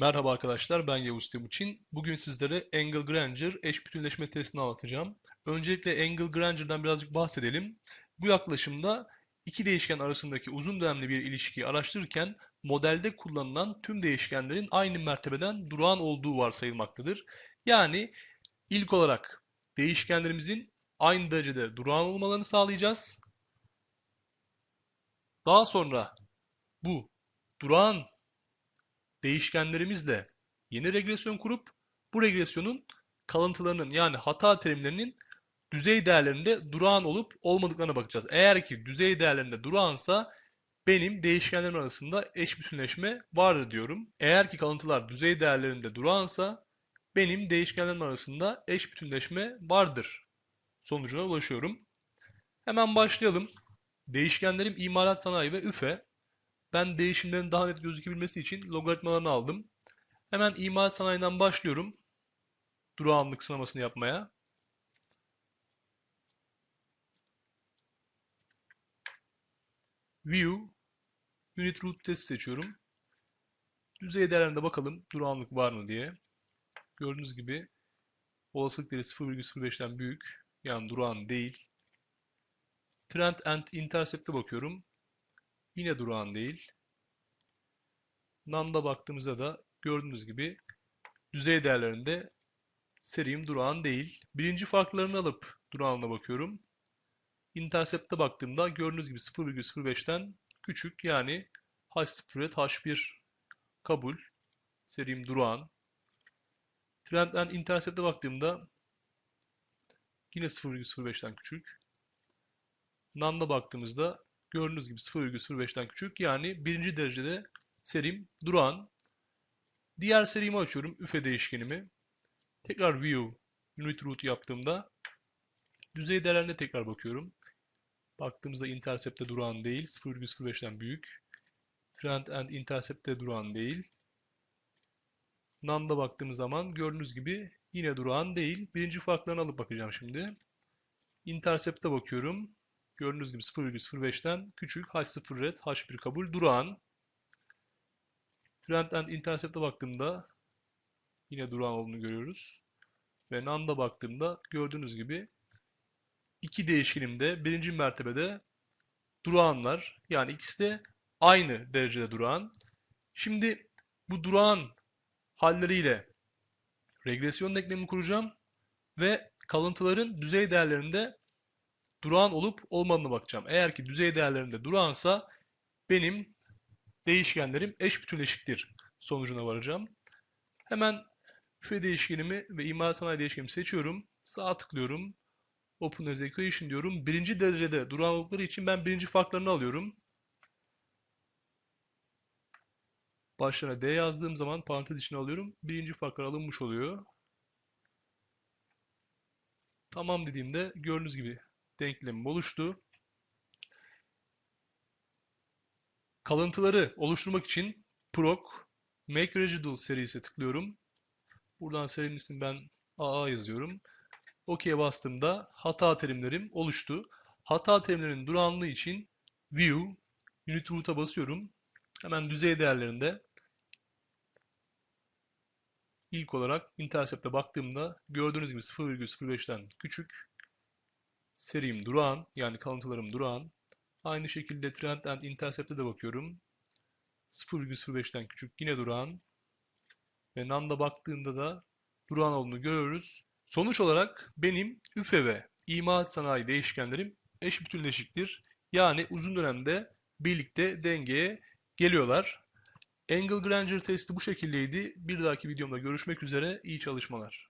Merhaba arkadaşlar, ben Yavuz Timuçin. Bugün sizlere Angle Granger eş bütünleşme testini anlatacağım. Öncelikle Angle Granger'dan birazcık bahsedelim. Bu yaklaşımda iki değişken arasındaki uzun dönemli bir ilişkiyi araştırırken modelde kullanılan tüm değişkenlerin aynı mertebeden durağan olduğu varsayılmaktadır. Yani ilk olarak değişkenlerimizin aynı derecede durağan olmalarını sağlayacağız. Daha sonra bu durağan değişkenlerimizle yeni regresyon kurup bu regresyonun kalıntılarının yani hata terimlerinin düzey değerlerinde durağan olup olmadıklarına bakacağız. Eğer ki düzey değerlerinde durağansa benim değişkenlerim arasında eş bütünleşme vardır diyorum. Eğer ki kalıntılar düzey değerlerinde durağansa benim değişkenlerim arasında eş bütünleşme vardır sonucuna ulaşıyorum. Hemen başlayalım. Değişkenlerim imalat sanayi ve üfe. Ben değişimlerin daha net gözükebilmesi için logaritmalarını aldım. Hemen imal sanayiden başlıyorum. Durağanlık sınamasını yapmaya. View, Unit Root test seçiyorum. Düzey değerlerine bakalım durağanlık var mı diye. Gördüğünüz gibi olasılık değeri 0,05'ten büyük. Yani durağan değil. Trend and Intercept'e bakıyorum. Yine durağan değil. Nanda baktığımızda da gördüğünüz gibi düzey değerlerinde serim durağan değil. Birinci farklarını alıp durağanına bakıyorum. Intercept'e baktığımda gördüğünüz gibi 0,05'ten küçük yani H0 H1 kabul. Serim durağan. Trend and Intercept'e baktığımda yine 0,05'ten küçük. Nanda baktığımızda gördüğünüz gibi 0,05'ten küçük. Yani birinci derecede serim durağan. Diğer serimi açıyorum. Üfe değişkenimi. Tekrar view unit root yaptığımda düzey değerlerine tekrar bakıyorum. Baktığımızda intercept'te durağan değil. 0,05'ten büyük. Trend and intercept'te durağan değil. None'da baktığımız zaman gördüğünüz gibi yine durağan değil. Birinci farklarını alıp bakacağım şimdi. Intercept'e bakıyorum. Gördüğünüz gibi 0,05'ten küçük H0 red, H1 kabul, durağan. Trend and Intercept'e baktığımda yine durağan olduğunu görüyoruz. Ve None'da baktığımda gördüğünüz gibi iki değişkenimde birinci mertebede durağanlar. Yani ikisi de aynı derecede durağan. Şimdi bu durağan halleriyle regresyon denklemini kuracağım ve kalıntıların düzey değerlerinde durağan olup olmadığına bakacağım. Eğer ki düzey değerlerinde durağansa benim değişkenlerim eş bütünleşiktir sonucuna varacağım. Hemen üfe değişkenimi ve imal sanayi değişkenimi seçiyorum. Sağ tıklıyorum. Open as equation diyorum. Birinci derecede durağan oldukları için ben birinci farklarını alıyorum. Başlarına D yazdığım zaman parantez içine alıyorum. Birinci farklar alınmış oluyor. Tamam dediğimde gördüğünüz gibi denklemim oluştu. Kalıntıları oluşturmak için proc make residual serisine tıklıyorum. Buradan serinin ismini ben AA yazıyorum. OK'ye bastığımda hata terimlerim oluştu. Hata terimlerinin durağanlığı için view unit root'a basıyorum. Hemen düzey değerlerinde ilk olarak intercept'e baktığımda gördüğünüz gibi 0,05'ten küçük serim durağan yani kalıntılarım durağan. Aynı şekilde trend and intercept'e de bakıyorum. 0,05'ten küçük yine durağan. Ve nanda baktığımda da durağan olduğunu görüyoruz. Sonuç olarak benim üfe ve imalat sanayi değişkenlerim eş bütünleşiktir. Yani uzun dönemde birlikte dengeye geliyorlar. Angle Granger testi bu şekildeydi. Bir dahaki videomda görüşmek üzere. İyi çalışmalar.